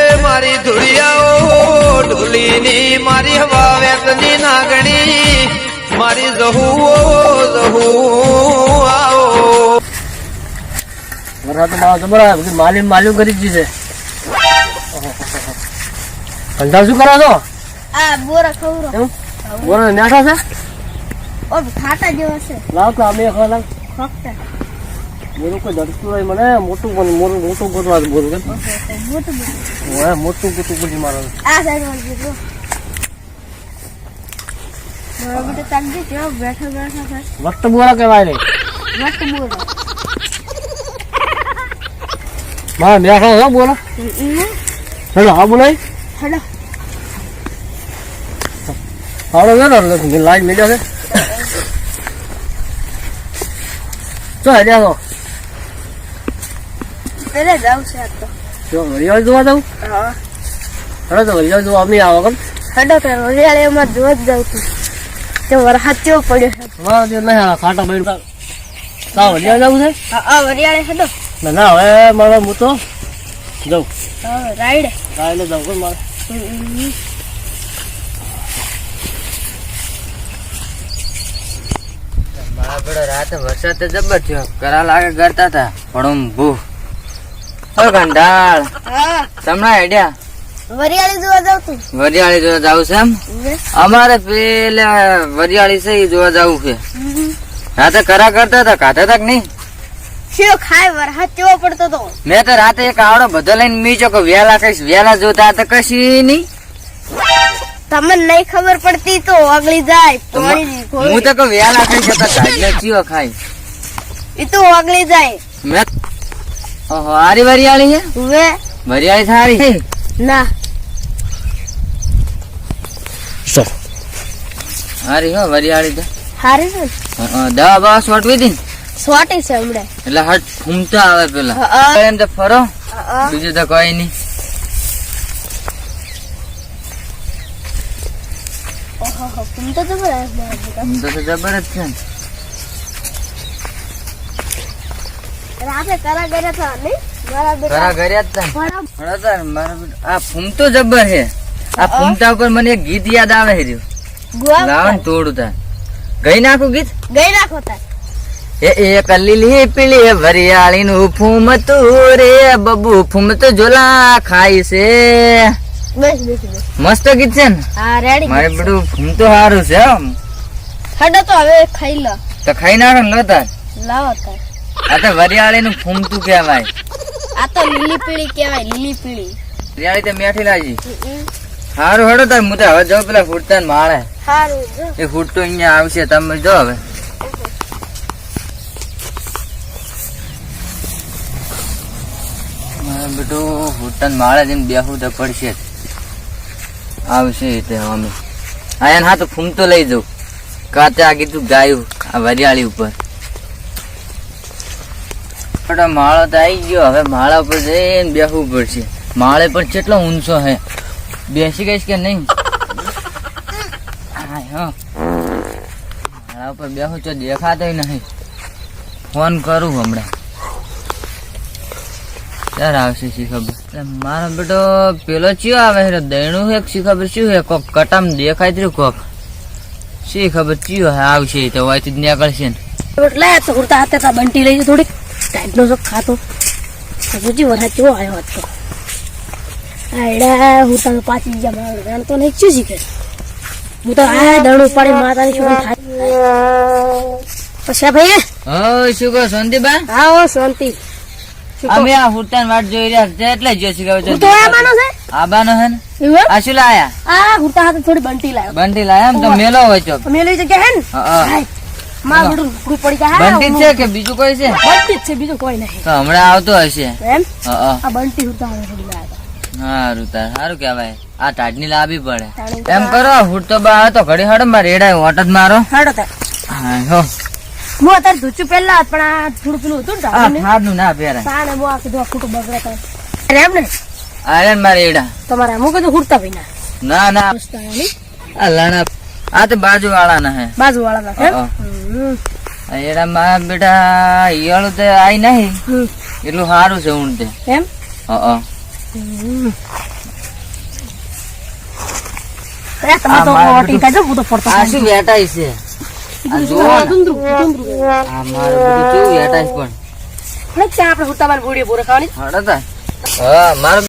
એ મારી ધુળિયાઓ ઢોલીની મારી હવા વેતની નાગણી મારી જહુઓ જહુ આવો. વરસાદ જબર માલી માલ્યું કરી જ છે. ધંધા શું કરો છો? આ બોરા ખવરો એમ? નાઠા છે? ઓ ખાટા જેવા છે. લાવ તો અમે ખાવા લાવ ફક્ત બોલું કોઈ ધડકતું હોય મને મોટું પણ મોટું મોટું ગોતવા બોલું કે મોટું મોટું ગોતું પછી મારો. આ સાઈડમાં જીરો મારો બેટો તાકજે કેવો બેઠો બેઠો વખત બોલા કહેવાય નહીં મસ્ત બોરો. મારા મેઠા છો બોલો. હેલો હા બોલાય હેલો. હાલો ગયો ને લાઈન મેળ્યા છે. ચો હેડ્યા તો પેલે જાવ છે તો. જો વરિયાળી જોવા જાઉં? હા. તો વરિયાળી જોવા અમે આવો કર હડો તો રોજિયાળે એમાં જોવા જ જાઉં તું તે વરસાદ કેવો પડ્યો છે? વાહ જે નહીં આ ખાટા બહેન તા. વરિયાળી જવું છે? હા આ વરિયાળે હડો. ના ના હવે મારે હું તો જાઉં. હા રાઈડ કાલે જાઉં કોણ મારે. રાતે વરસાદ તો જબર થયો. કરા લાગે કરતા હતા પણ ભૂ ઓ કંટાળ. તમને હેડ્યા વરિયાળી જોવા જાવ તું વરિયાળી જોવા જાવ છે એમ? અમારે પેલા વરિયાળી છે એ જોવા જાવું છે. રાતે કરા કરતા હતા કાઢે તક નહીં? શું ખાય? વરસાદ કેવો પડતો તો મેં તો રાતે એક આવડો બધો લઈને મીચો કે વેલા કઈશ વેલા જોતા તો કશી નહીં. તમને નહીં ખબર પડતી તો ઓગળી જાય હું તો વેલા ગાડલે ચિયો ખાય. એ તો ઓગળી જાય. મેં ઓહો આરી વરિયાળી છે? હવે વરિયાળી સારી? ના. સો. હારી હો વરિયાળી તો. હારી છે દવા બવા છોટવી હતી સોટી છે હમણાં. એટલે હટ ફૂમતા આવે પેલા. એમ તો ફરો. બીજું તો કોઈ નહીં. ઓહો કેમ તો બરાબર ફૂમતો તો જબર જ છે ને. કરા હતા મારા બેટા તા મારો બેટો. આ ફૂમતો જબર છે. આ ફૂમતા ઉપર મને એક ગીત યાદ આવે છે રહ્યું. ગુવા લાવો ને તોડું તાર. ગઈ નાખું ગીત? ગઈ નાખો તાર. એ એક લીલી પીળી વરિયાળી નું ફૂમતું રે. બબુ ફૂમતું જોલા ખાય છે. બેસ બેસ બેસ. મસ્ત ગીત છે ને? મારે બધું ફૂમતું સારું છે. હડો તો હવે ખાઈ લો. તો ખાઈ નાખો ને લો તાર. લાવો તાર. આ તો વરિયાળી નું ફૂમતું કહેવાય. આ તો લીલી પીળી કહેવાય લીલી પીળી વરિયાળી તો મેઠી લાગી. હમ. સારું હેડો તાર હું તો હવે જો પેલા ફૂટતા ને માળે. સારું એ ફૂટતો અહીંયા આવશે તમે જો હવે. બધું ફૂટતા માળે જેમ બેહું તો પડશે. આવશે તે અમે. આયા હા તો ફૂમતો લઈ જાઉં. કાતે આ કીધું ગાયું આ વરિયાળી ઉપર. બેટા માળો તો આવી ગયો. હવે માળા ઉપર જઈને બેસવું પડશે. માળે પણ કેટલો ઊંચો હે. બેસી ગઈશ કે નહીં? માળા ઉપર બેહું તો દેખાતોય નહીં. ફોન કરું હમણાં. ક્યારે આવશે શી ખબર. મારો બેટો પેલો ચિયો આવે છે? દૈણું છે શી ખબર? શું છે? કોક કટામ દેખાય ત્રું કોક? શી ખબર? ચિયો હે આવશે તો વાંચી નીકળશે ને. એટલે હાથે તા બંટી લઈ થોડીક. ટાઈટ નો શોખ ખાતો હજુજી વરસાદ કેવો આવ્યો હતો. આયડા હું તો પાછી ગયા મારો જાણ તો નહીં. શું શીખે? હું તો આ દણું ઉપાડી માતાની છોડી થાય. પછી ભાઈ ઓય શું કહો શાંતિબા? હા ઓ શાંતિ અમે આ હુરતાન વાટ જોઈ રહ્યા છે એટલે જ જો શી છે તો આ છે આબાનો હે? ને? આ શું લાયા? આ હુરતા હાથે થોડી બંટી લાયો. બંટી લાયા એમ તો મેલો હોય ચોક મેલો જગ્યા હે ને? હા, હા. પડી બંટી છે કે બીજું કોઈ છે? બંટી છે બીજું કોઈ નહીં. તો હમણાં આવતો હશે. એમ? હા, હા. આ બંટી કુર્તા હાથે હારું તાર કહેવાય. આ ટાટની લાવવી પડે. એમ કરો હુટ તો બા હતો ઘડી હડો મારે રેડાય ઓટ જ મારો. હાડો તાર. હા હો. હું અત્યારે ધૂચું પહેલા પણ આ થોડું પેલું હતું ને પહેરાય. તાણે હું આ કીધું આ ખોટું બગડે તાર. એમ ને? અરે મારે રેડા તમારે હું કીધું હુડતા ભાઈ ના ના. ના આ લાણા. આ તો બાજુ વાળા ના હે. બાજુ વાળા ના? હા. એડા મા બેટા ઈયાળું તો આઈ નહીં. એટલું સારું છે ઊંડ તે. એમ? હા મારો